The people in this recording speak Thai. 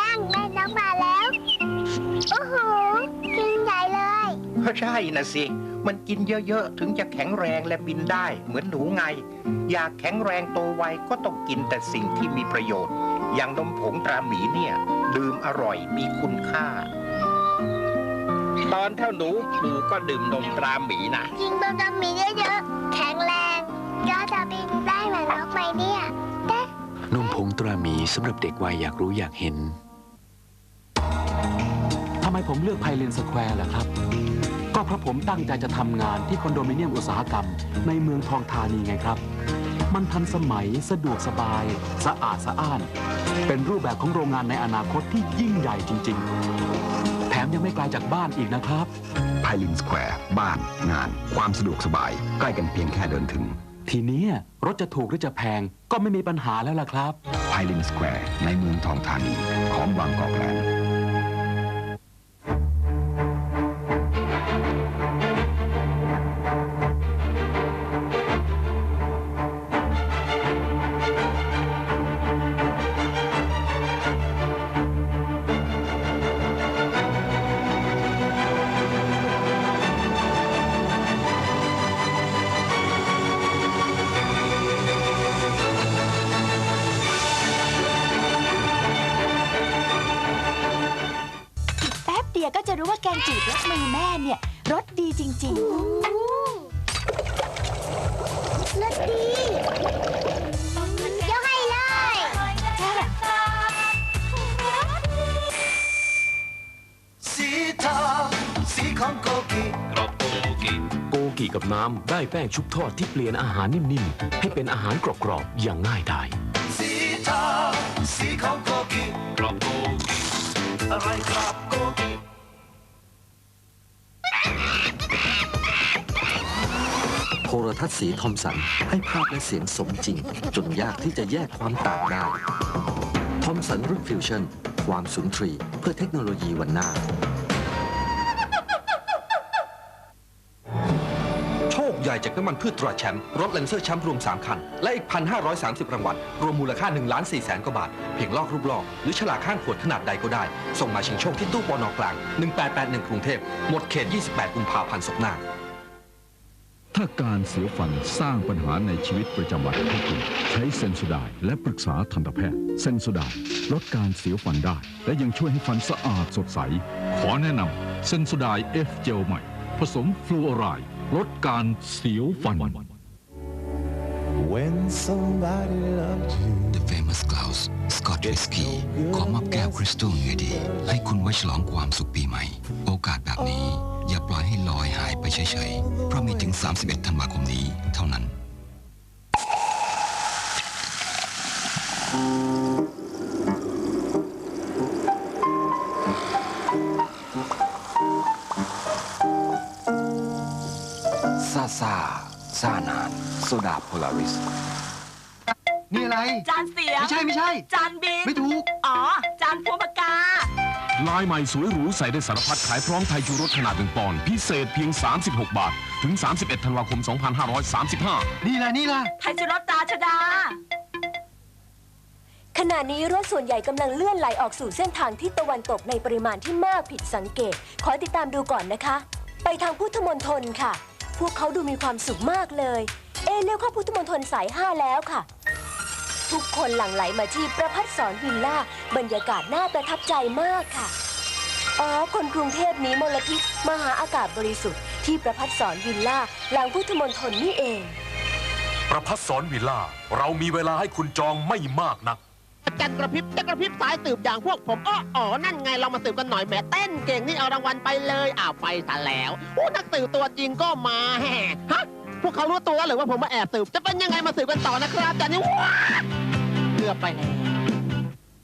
นั่งแม่นกมาแล้ว โอ้โห กินใหญ่เลย ก็ใช่นะสิ มันกินเยอะๆ ถึงจะแข็งแรงและบินได้เหมือนหนูไง อยากแข็งแรงโตไวก็ต้องกินแต่สิ่งที่มีประโยชน์ อย่างนมผงตราหมีเนี่ย ดื่มอร่อยมีคุณค่า ตอนเท่าหนูหนูก็ดื่มนมตราหมีนะ กินบะหมี่เยอะๆ แข็งแรงก็จะบินได้เหมื งตราหมีสำหรับเด็กวัยอยากรู้อยากเห็น ทำไมผมเลือกไพลินสแควร์ล่ะครับ ก็เพราะผมตั้งใจจะทำงานที่คอนโดมิเนียมอุตสาหกรรม ในเมืองทองธานีไงครับ มันทันสมัยสะดวกสบาย สะอาดสะอ้าน เป็นรูปแบบของโรงงานในอนาคตที่ยิ่งใหญ่จริง ๆ แถมยังไม่ไกลจากบ้านอีกนะครับไพลินสแควร์บ้าน งาน ความสะดวกสบาย ใกล้กันเพียงแค่เดินถึง ทีนี้รถจะถูกหรือจะแพงก็ไม่มีปัญหาแล้วล่ะครับไพลินสแควร์ในเมืองทองธานีของบางกอกแลนด์ แป๊บเดียวก็จะรู้ว่าแกงจืดรสมือแม่เนี่ยรสดีจริงรสดียกให้เลย สีทองสีของโกกิโกกิกับน้ำได้แป้งชุบทอดที่เปลี่ยนอาหารนิ่มๆ ให้เป็นอาหารกรอบๆ อย่างง่ายดายสีทองสีของโกกิกรอบโกกิอะไรกรอบ โทรทัศน์สีทอมสัน ให้ภาพและเสียงสมจริง จนยากที่จะแยกความต่างได้ทอมสันรุ่นฟิวชั่นความสุนทรีเพื่อเทคโนโลยีวันหน้า โชคใหญ่จากน้ำมันพืชตราแชมป์รถเลนเซอร์แชมป์รวม 3 คัน และอีก 1,530 รางวัลรวมมูลค่า1ล้าน4แสนกว่าบาท เพียงลอกรูปลอก หรือฉลากข้างขวดขนาดใดก็ได้ ส่งมาชิงโชคที่ตู้ปอนอกลาง 1881 กรุงเทพหมดเขต 28 กุมภาพันธ์ศกหน้า ถ้าการเสียวฟันสร้างปัญหาในชีวิตประจำวันของคุณใช้เซนโซไดน์และปรึกษาทันตแพทย์ เซนโซไดน์ลดการเสียวฟันได้ และยังช่วยให้ฟันสะอาดสดใส ขอแนะนำเซนโซไดน์เอฟเจลใหม่ ผสมฟลูออไรด์ลดการเสียวฟัน When somebody loved you The Famous Grouse Scott Whisky ขอมอบแก้วคริสตัลเนื้อดี ให้คุณไว้ฉลองความสุขปีใหม่ โอกาสแบบนี้อย่าปล่อยให้ลอยหายไป เฉยๆ เพราะมีถึง 31 ธันวาคมนี้เท่านั้น ซาซาซานานโซดาโพลาริส นี่อะไรๆจานเสียไม่ใช่ไม่ใช่ จานบิน ไม่ถูก อ๋อ จานพวงปากกา ลายใหม่สวยหรูใส่ได้สารพัดขายพร้อมไทยชูรสขนาดหนึ่งปอนด์พิเศษเพียง 36 บาท ถึง 31 ธันวาคม 2535 นี่แหละนี่แหละไทยจุรสตราชดา ขณะนี้รถส่วนใหญ่กำลังเลื่อนไหลออกสู่เส้นทางที่ตะวันตกในปริมาณที่มากผิดสังเกต ขอติดตามดูก่อนนะคะ ไปทางพุทธมณฑลค่ะ พวกเขาดูมีความสุขมากเลย เอะเลี้ยวเข้าพุทธมณฑลสาย 5 แล้วค่ะ ทุกคนหลั่งไหลมาที่ประพัฒสอนวิลล่า บรรยากาศน่าประทับใจมากค่ะ อ๋อ คนกรุงเทพหนี้มลพิษมาหาอากาศบริสุทธิ์ที่ประพัฒสอนวิลล่าหลังพุทธมณฑลนี่เอง ประพัฒสอนวิลล่า เรามีเวลาให้คุณจองไม่มากนักจัดกระพริบจัดกระพริบสายสืบอย่างพวกผมอ้ออ๋อนั่นไงเรามาสืบกันหน่อยแหมเต้นเก่งนี่เอารางวัลไปเลยอ้าวไปซะแล้วโอ้นักสืบตัวจริงก็มาแฮ่ฮะ พวกเขารู้ตัวแล้วหรือว่าผมมาแอบสืบ จะเป็นยังไงมาสืบกันต่อนะครับแต่นี่ว้าเกือบไปแล้ว